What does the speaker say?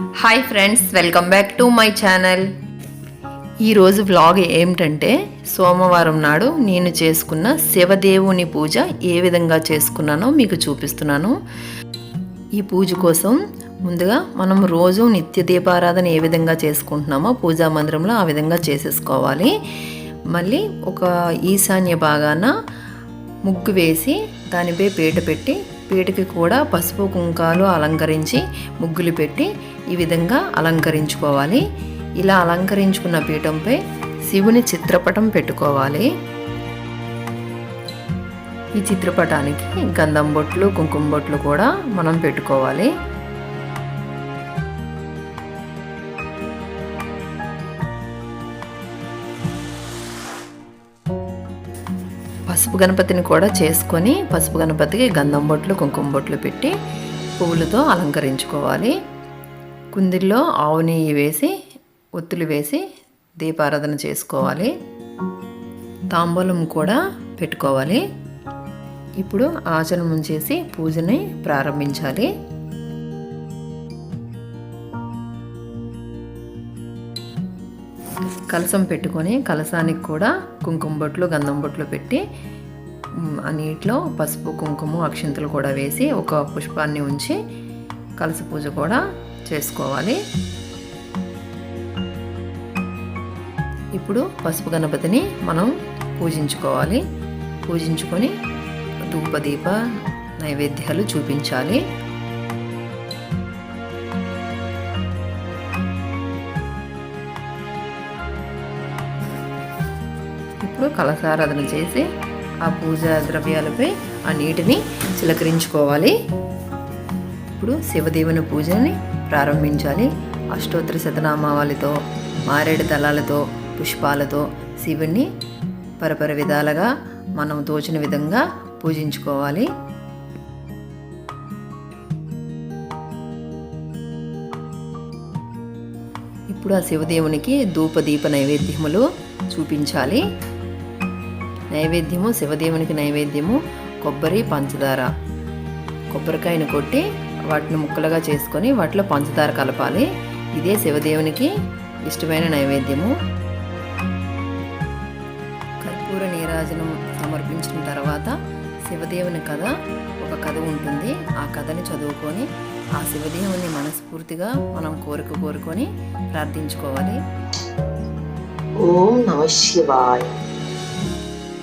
Hi friends welcome back to my channel ఈరోజు vlog ఏమిటంటే సోమవారం నాడు నేను చేసుకున్న శివదేవుని పూజ ఏ విధంగా చేసుకున్నానో మీకు చూపిస్తున్నాను. ఈ పూజ కోసం ముందుగా మనం రోజు నిత్య దీపారాధన ఏ విధంగా చేసుకుంటున్నామో పూజా మందిరంలో ఆ విధంగా చేసేసుకోవాలి. మళ్ళీ ఒక ఈశాన్య భాగాన ముగ్గు వేసి దానిపై పీట పెట్టి పీటకి కూడా పసుపు కుంకాలు అలంకరించి ముగ్గులు పెట్టి ఈ విధంగా అలంకరించుకోవాలి. ఇలా అలంకరించుకున్న పీఠంపై శివుని చిత్రపటం పెట్టుకోవాలి. ఈ చిత్రపటానికి గంధం బొట్లు కుంకుమ బొట్లు కూడా మనం పెట్టుకోవాలి. పసుపు గణపతిని కూడా చేసుకొని పసుపు గణపతికి గంధం బొట్లు కుంకుమ బొట్లు పెట్టి పువ్వులతో అలంకరించుకోవాలి. కుందిల్లో ఆవు నెయ్యి వేసి ఒత్తులు వేసి దీపారాధన చేసుకోవాలి. తాంబూలం కూడా పెట్టుకోవాలి. ఇప్పుడు ఆచరణం చేసి పూజని ప్రారంభించాలి. కలసం పెట్టుకొని కలసానికి కూడా కుంకుమ బొట్లు గంధం బొట్లు పెట్టి ఆ నీటిలో పసుపు కుంకుమ అక్షింతలు కూడా వేసి ఒక పుష్పాన్ని ఉంచి కలస పూజ కూడా చేసుకోవాలి. ఇప్పుడు పసుపు గణపతిని మనం పూజించుకోవాలి. పూజించుకొని ధూపదీప నైవేద్యాలు చూపించాలి. ఇప్పుడు కలసారాధన చేసి ఆ పూజా ద్రవ్యాలపై ఆ నీటిని చిలకరించుకోవాలి. ఇప్పుడు శివదేవుని పూజని ప్రారంభించాలి. అష్టోత్తర శతనామావళితో మారేడు దళాలతో పుష్పాలతో శివుణ్ణి పరపర విధాలుగా మనం తోచిన విధంగా పూజించుకోవాలి. ఇప్పుడు ఆ శివదేవునికి ధూప దీప నైవేద్యములు చూపించాలి. నైవేద్యము శివదేవునికి నైవేద్యము కొబ్బరి పంచదార. కొబ్బరికాయను కొట్టి వాటిని ముక్కలుగా చేసుకొని వాటిలో పంచదార కలపాలి. ఇదే శివదేవునికి ఇష్టమైన నైవేద్యము. కర్పూర నీరాజనం సమర్పించిన తర్వాత శివదేవుని కథ ఒక కథ ఉంటుంది. ఆ కథని చదువుకొని ఆ శివదేవుని మనస్ఫూర్తిగా మనం కోరిక కోరుకొని ప్రార్థించుకోవాలి. ఓం నమ శివాయ.